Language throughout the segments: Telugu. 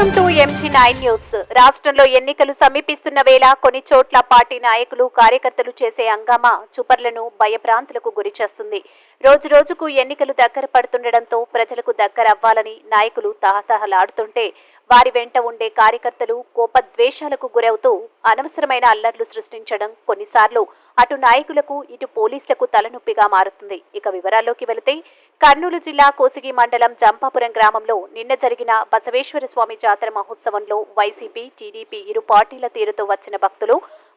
Welcome to MG nine news. రాష్ట్రంలో ఎన్నికలు సమీపిస్తున్న వేళ కొన్ని చోట్ల పార్టీ నాయకులు కార్యకర్తలు చేసే హంగామా చూపర్లను భయభ్రాంతులకు గురి చేస్తుంది. రోజు రోజుకు ఎన్నికలు దగ్గర పడుతుండటంతో ప్రజలకు దగ్గర అవ్వాలని నాయకులు తహతహలాడుతుంటే వారి వెంట ఉండే కార్యకర్తలు కోపద్వేషాలకు గురవుతూ అనవసరమైన అల్లర్లు సృష్టించడం కొన్నిసార్లు అటు నాయకులకు ఇటు పోలీసులకు తలనొప్పిగా మారుతుంది. ఇక వివరాల్లోకి వెళితే కర్నూలు జిల్లా కోసిగి మండలం జంపాపురం గ్రామంలో నిన్న జరిగిన బసవేశ్వర స్వామి జాతర మహోత్సవంలో వైసీపీ టీడీపీ ఇరు పార్టీల తీరుతో వచ్చిన భక్తులు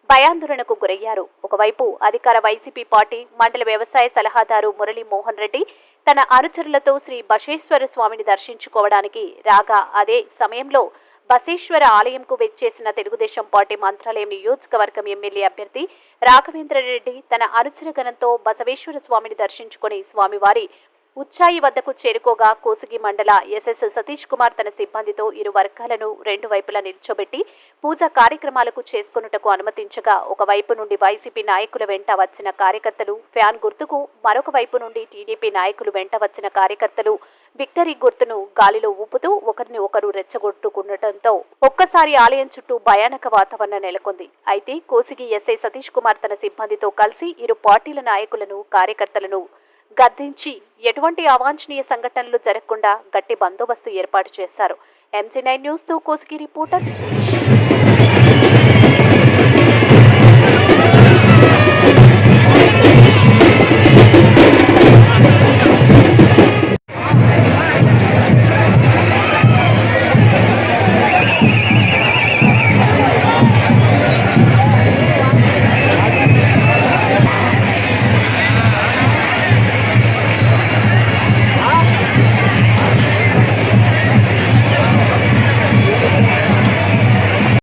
భయాందోళనకు గురయ్యారు. ఒకవైపు అధికార వైసీపీ పార్టీ మండల వ్యవసాయ సలహాదారు మురళీ మోహన్ రెడ్డి తన అనుచరులతో శ్రీ బశేశ్వర స్వామిని దర్శించుకోవడానికి రాగా అదే సమయంలో బసేశ్వర ఆలయంకు వెచ్చేసిన తెలుగుదేశం పార్టీ మంత్రాలయం నియోజకవర్గం ఎమ్మెల్యే అభ్యర్థి రాఘవేంద్రరెడ్డి తన అనుచరగణంతో బసవేశ్వర స్వామిని దర్శించుకుని స్వామివారి ఉచ్చాయి వద్దకు చేరుకోగా కోసిగి మండల ఎస్ఎస్ సతీష్ కుమార్ తన సిబ్బందితో ఇరు వర్గాలను రెండు వైపులా నిల్చోబెట్టి పూజా కార్యక్రమాలకు చేసుకొనుటకు అనుమతించగా ఒకవైపు నుండి వైసీపీ నాయకుల వెంట వచ్చిన కార్యకర్తలు ఫ్యాన్ గుర్తుకు మరొక వైపు నుండి టీడీపీ నాయకులు వెంట వచ్చిన కార్యకర్తలు విక్టరీ గుర్తును గాలిలో ఊపుతూ ఒకరిని ఒకరు రెచ్చగొట్టుకుండటంతో ఒక్కసారి ఆలయం చుట్టూ భయానక వాతావరణం నెలకొంది. అయితే కోసిగి ఎస్ఐ సతీష్ కుమార్ తన సిబ్బందితో కలిసి ఇరు పార్టీల నాయకులను కార్యకర్తలను గద్దించి ఎటువంటి అవాంఛనీయ సంఘటనలు జరగకుండా గట్టి బందోబస్తు ఏర్పాటు చేశారు. ఎంజీ నైన్ న్యూస్తో కోసిగి రిపోర్టర్